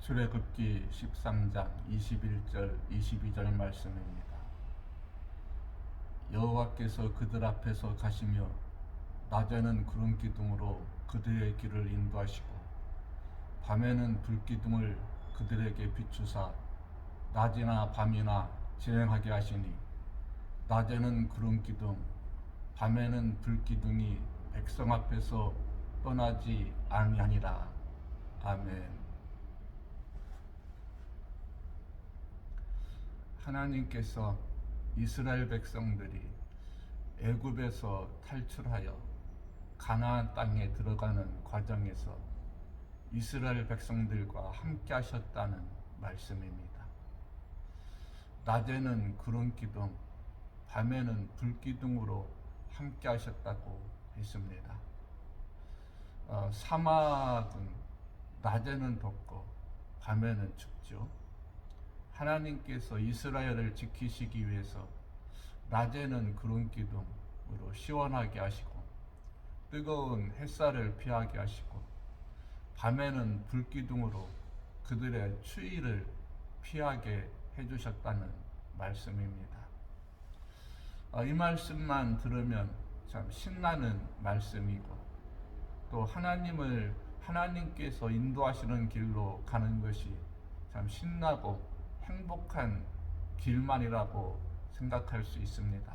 출애굽기 13장 21절 22절 말씀입니다. 여호와께서 그들 앞에서 가시며 낮에는 구름 기둥으로 그들의 길을 인도하시고 밤에는 불 기둥을 그들에게 비추사 낮이나 밤이나 진행하게 하시니 낮에는 구름 기둥 밤에는 불 기둥이 백성 앞에서 떠나지 아니하니라 아멘. 하나님께서 이스라엘 백성들이 애굽에서 탈출하여 가나안 땅에 들어가는 과정에서 이스라엘 백성들과 함께 하셨다는 말씀입니다. 낮에는 구름 기둥, 밤에는 불 기둥으로 함께 하셨다고 했습니다. 어, 사막은 낮에는 덥고 밤에는 춥죠. 하나님께서 이스라엘을 지키시기 위해서 낮에는 구름 기둥으로 시원하게 하시고 뜨거운 햇살을 피하게 하시고 밤에는 불 기둥으로 그들의 추위를 피하게 해주셨다는 말씀입니다. 아, 이 말씀만 들으면 참 신나는 말씀이고 또 하나님을 하나님께서 인도하시는 길로 가는 것이 참 신나고 행복한 길만이라고 생각할 수 있습니다.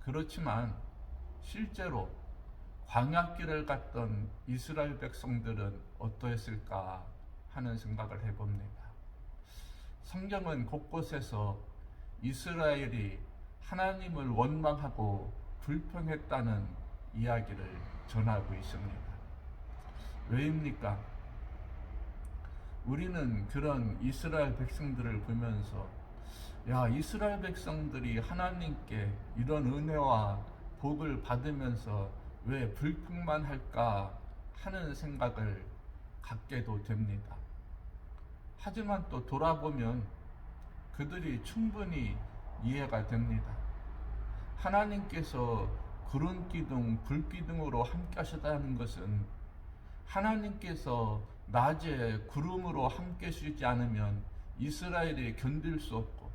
그렇지만 실제로 광야길을 갔던 이스라엘 백성들은 어떠했을까 하는 생각을 해봅니다. 성경은 곳곳에서 이스라엘이 하나님을 원망하고 불평했다는 이야기를 전하고 있습니다. 왜입니까? 우리는 그런 이스라엘 백성들을 보면서 야, 이스라엘 백성들이 하나님께 이런 은혜와 복을 받으면서 왜 불평만 할까 하는 생각을 갖게도 됩니다. 하지만 또 돌아보면 그들이 충분히 이해가 됩니다. 하나님께서 구름 기둥, 불 기둥으로 함께 하셨다는 것은 하나님께서 낮에 구름으로 함께 쉬지 않으면 이스라엘이 견딜 수 없고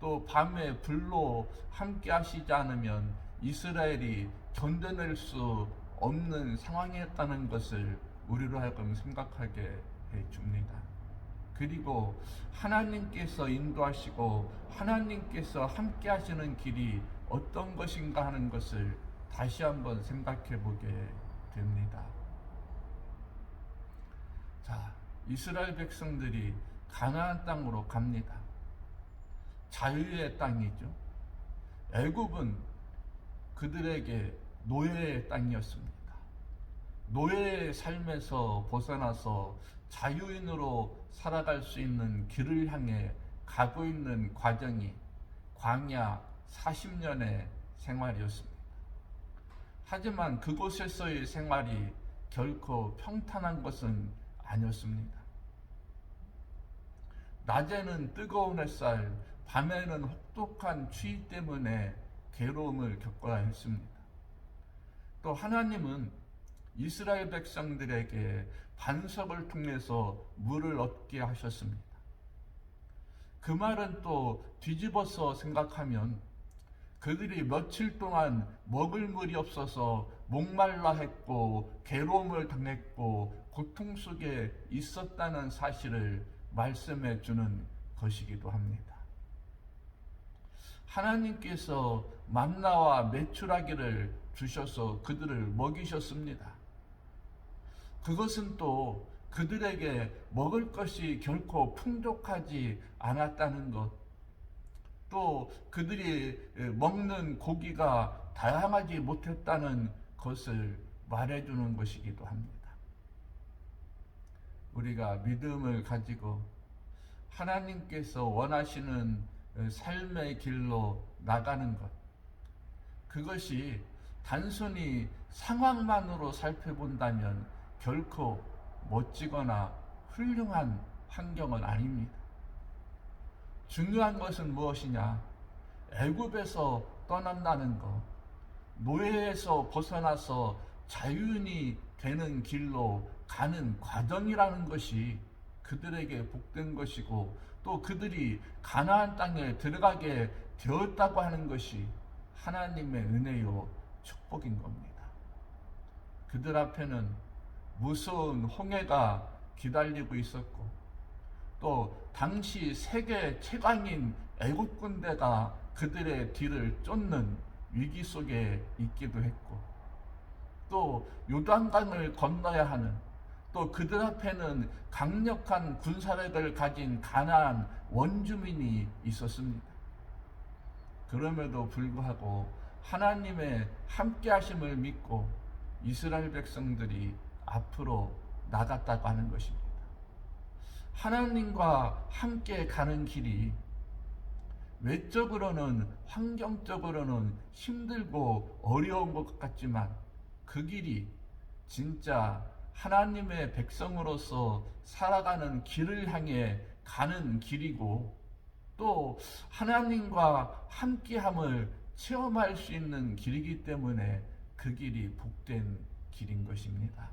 또 밤에 불로 함께 하시지 않으면 이스라엘이 견뎌낼 수 없는 상황이었다는 것을 우리로 하여금 생각하게 해 줍니다. 그리고 하나님께서 인도하시고 하나님께서 함께 하시는 길이 어떤 것인가 하는 것을 다시 한번 생각해 보게 됩니다. 자, 이스라엘 백성들이 가나안 땅으로 갑니다. 자유의 땅이죠. 애굽은 그들에게 노예의 땅이었습니다. 노예의 삶에서 벗어나서 자유인으로 살아갈 수 있는 길을 향해 가고 있는 과정이 광야 40년의 생활이었습니다. 하지만 그곳에서의 생활이 결코 평탄한 것은 아니었습니다. 낮에는 뜨거운 햇살, 밤에는 혹독한 추위 때문에 괴로움을 겪어야 했습니다. 또 하나님은 이스라엘 백성들에게 반석을 통해서 물을 얻게 하셨습니다. 그 말은 또 뒤집어서 생각하면 그들이 며칠 동안 먹을 물이 없어서 목말라 했고 괴로움을 당했고 고통 속에 있었다는 사실을 말씀해 주는 것이기도 합니다. 하나님께서 만나와 메추라기를 주셔서 그들을 먹이셨습니다. 그것은 또 그들에게 먹을 것이 결코 풍족하지 않았다는 것, 또 그들이 먹는 고기가 다양하지 못했다는 것을 말해주는 것이기도 합니다. 우리가 믿음을 가지고 하나님께서 원하시는 삶의 길로 나가는 것, 그것이 단순히 상황만으로 살펴본다면 결코 멋지거나 훌륭한 환경은 아닙니다. 중요한 것은 무엇이냐? 애굽에서 떠난다는 것, 노예에서 벗어나서 자유인이 되는 길로 가는 과정이라는 것이 그들에게 복된 것이고 또 그들이 가나안 땅에 들어가게 되었다고 하는 것이 하나님의 은혜요 축복인 겁니다. 그들 앞에는 무서운 홍해가 기다리고 있었고 또 당시 세계 최강인 애국 군대가 그들의 뒤를 쫓는 위기 속에 있기도 했고 또 요단강을 건너야 하는 또 그들 앞에는 강력한 군사력을 가진 가나안 원주민이 있었습니다. 그럼에도 불구하고 하나님의 함께 하심을 믿고 이스라엘 백성들이 앞으로 나갔다고 하는 것입니다. 하나님과 함께 가는 길이 외적으로는 환경적으로는 힘들고 어려운 것 같지만 그 길이 진짜 하나님의 백성으로서 살아가는 길을 향해 가는 길이고 또 하나님과 함께함을 체험할 수 있는 길이기 때문에 그 길이 복된 길인 것입니다.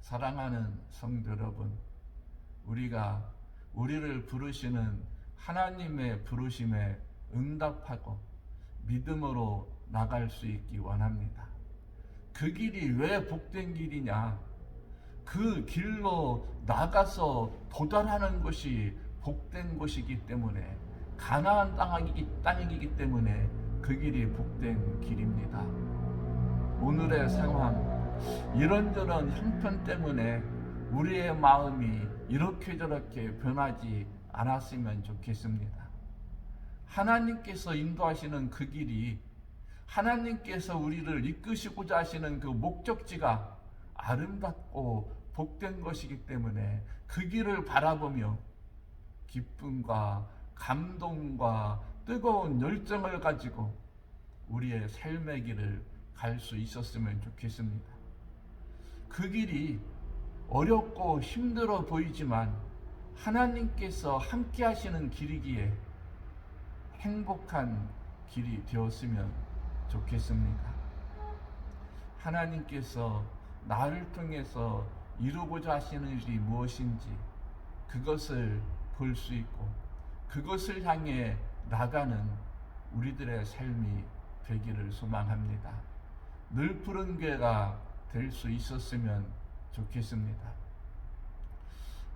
사랑하는 성도 여러분, 우리가 우리를 부르시는 하나님의 부르심에 응답하고 믿음으로 나갈 수 있기 원합니다. 그 길이 왜 복된 길이냐? 그 길로 나가서 도달하는 것이 복된 것이기 때문에 가나안 땅이기, 땅이기 때문에 그 길이 복된 길입니다. 오늘의 상황, 이런저런 형편 때문에 우리의 마음이 이렇게 저렇게 변하지 않았으면 좋겠습니다. 하나님께서 인도하시는 그 길이 하나님께서 우리를 이끄시고자 하시는 그 목적지가 아름답고 복된 것이기 때문에 그 길을 바라보며 기쁨과 감동과 뜨거운 열정을 가지고 우리의 삶의 길을 갈 수 있었으면 좋겠습니다. 그 길이 어렵고 힘들어 보이지만 하나님께서 함께 하시는 길이기에 행복한 길이 되었으면 좋겠습니다. 하나님께서 나를 통해서 이루고자 하시는 일이 무엇인지 그것을 볼 수 있고 그것을 향해 나가는 우리들의 삶이 되기를 소망합니다. 늘 푸른 괴가 될 수 있었으면 좋겠습니다.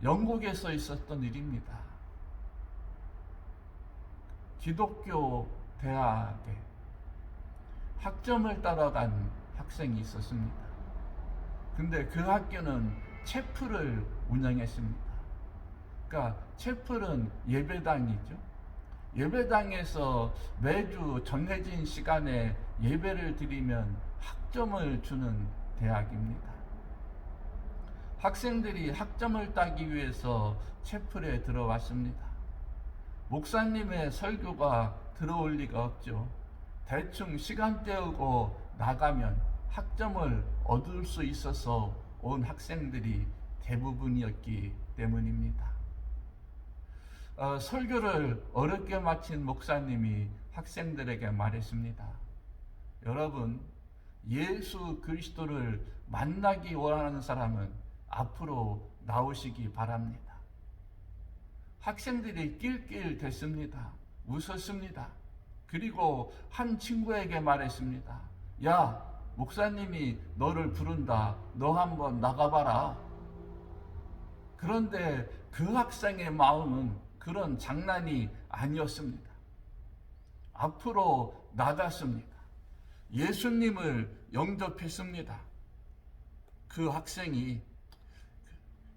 영국에서 있었던 일입니다. 기독교 대학에 학점을 따라간 학생이 있었습니다. 근데 그 학교는 채플을 운영했습니다. 그러니까 채플은 예배당이죠. 예배당에서 매주 정해진 시간에 예배를 드리면 학점을 주는 대학입니다. 학생들이 학점을 따기 위해서 채플에 들어왔습니다. 목사님의 설교가 들어올 리가 없죠. 대충 시간 때우고 나가면 학점을 얻을 수 있어서 온 학생들이 대부분이었기 때문입니다. 어, 설교를 어렵게 마친 목사님이 학생들에게 말했습니다. 여러분, 예수 그리스도를 만나기 원하는 사람은 앞으로 나오시기 바랍니다. 학생들이 낄낄 됐습니다. 웃었습니다. 그리고 한 친구에게 말했습니다. 야, 목사님이 너를 부른다. 너 한번 나가봐라. 그런데 그 학생의 마음은 그런 장난이 아니었습니다. 앞으로 나갔습니다. 예수님을 영접했습니다. 그 학생이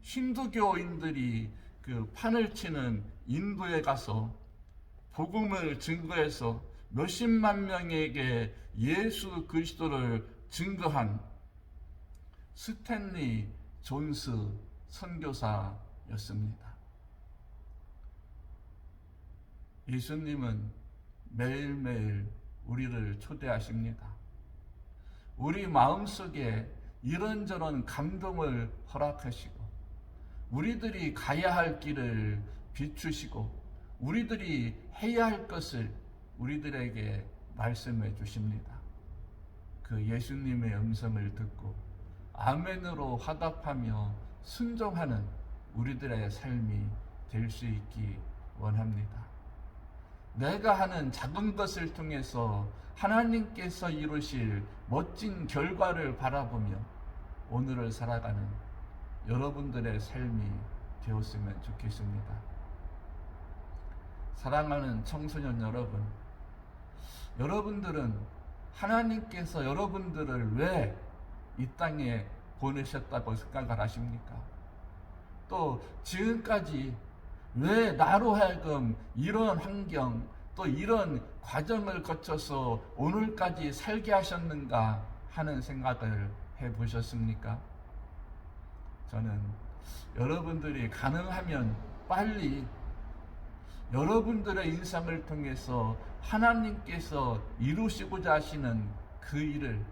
힌두교인들이 그 판을 치는 인도에 가서 복음을 증거해서 몇십만 명에게 예수 그리스도를 증거한 스탠리 존스 선교사였습니다. 예수님은 매일매일 우리를 초대하십니다. 우리 마음속에 이런저런 감동을 허락하시고 우리들이 가야 할 길을 비추시고 우리들이 해야 할 것을 우리들에게 말씀해 주십니다. 그 예수님의 음성을 듣고 아멘으로 화답하며 순종하는 우리들의 삶이 될 수 있기 원합니다. 내가 하는 작은 것을 통해서 하나님께서 이루실 멋진 결과를 바라보며 오늘을 살아가는 여러분들의 삶이 되었으면 좋겠습니다. 사랑하는 청소년 여러분, 여러분들은 하나님께서 여러분들을 왜 이 땅에 보내셨다고 생각을 하십니까? 또 지금까지 왜 나로 하여금 이런 환경 또 이런 과정을 거쳐서 오늘까지 살게 하셨는가 하는 생각을 해 보셨습니까? 저는 여러분들이 가능하면 빨리 여러분들의 인상을 통해서 하나님께서 이루시고자 하시는 그 일을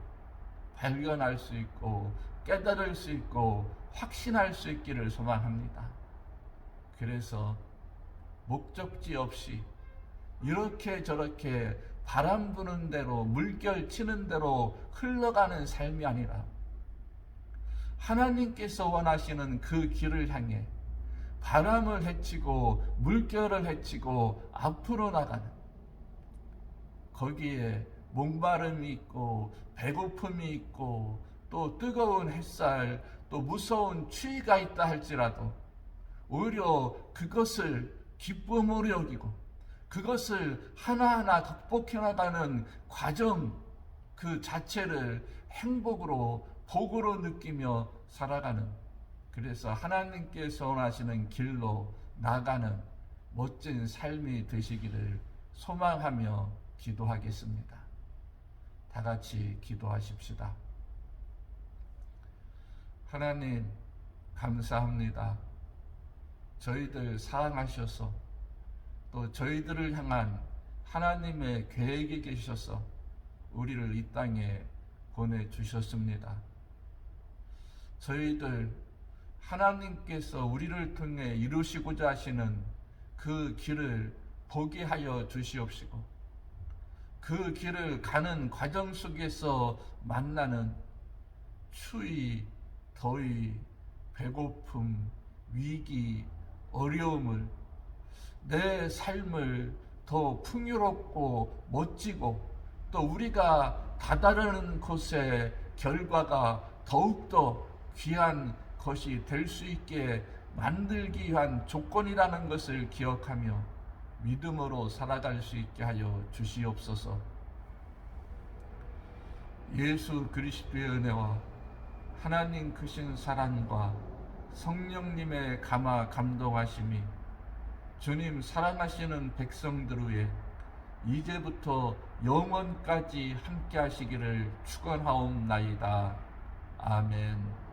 발견할 수 있고 깨달을 수 있고 확신할 수 있기를 소망합니다. 그래서 목적지 없이 이렇게 저렇게 바람 부는 대로 물결 치는 대로 흘러가는 삶이 아니라 하나님께서 원하시는 그 길을 향해 바람을 헤치고 물결을 헤치고 앞으로 나가는 거기에 목마름이 있고 배고픔이 있고 또 뜨거운 햇살 또 무서운 추위가 있다 할지라도 오히려 그것을 기쁨으로 여기고 그것을 하나하나 극복해 나가는 과정 그 자체를 행복으로 복으로 느끼며 살아가는 그래서 하나님께서 원하시는 길로 나가는 멋진 삶이 되시기를 소망하며 기도하겠습니다. 다 같이 기도하십시다. 하나님, 감사합니다. 저희들 사랑하셔서 또 저희들을 향한 하나님의 계획이 계셔서 우리를 이 땅에 보내주셨습니다. 저희들 하나님께서 우리를 통해 이루시고자 하시는 그 길을 보게 하여 주시옵시고 그 길을 가는 과정 속에서 만나는 추위, 더위, 배고픔, 위기, 어려움을 내 삶을 더 풍요롭고 멋지고 또 우리가 다다르는 곳의 결과가 더욱더 귀한 것이 될 수 있게 만들기 위한 조건이라는 것을 기억하며 믿음으로 살아갈 수 있게 하여 주시옵소서. 예수 그리스도의 은혜와 하나님 크신 사랑과 성령님의 감화 감동하심이 주님 사랑하시는 백성들 위에 이제부터 영원까지 함께 하시기를 축원하옵나이다. 아멘.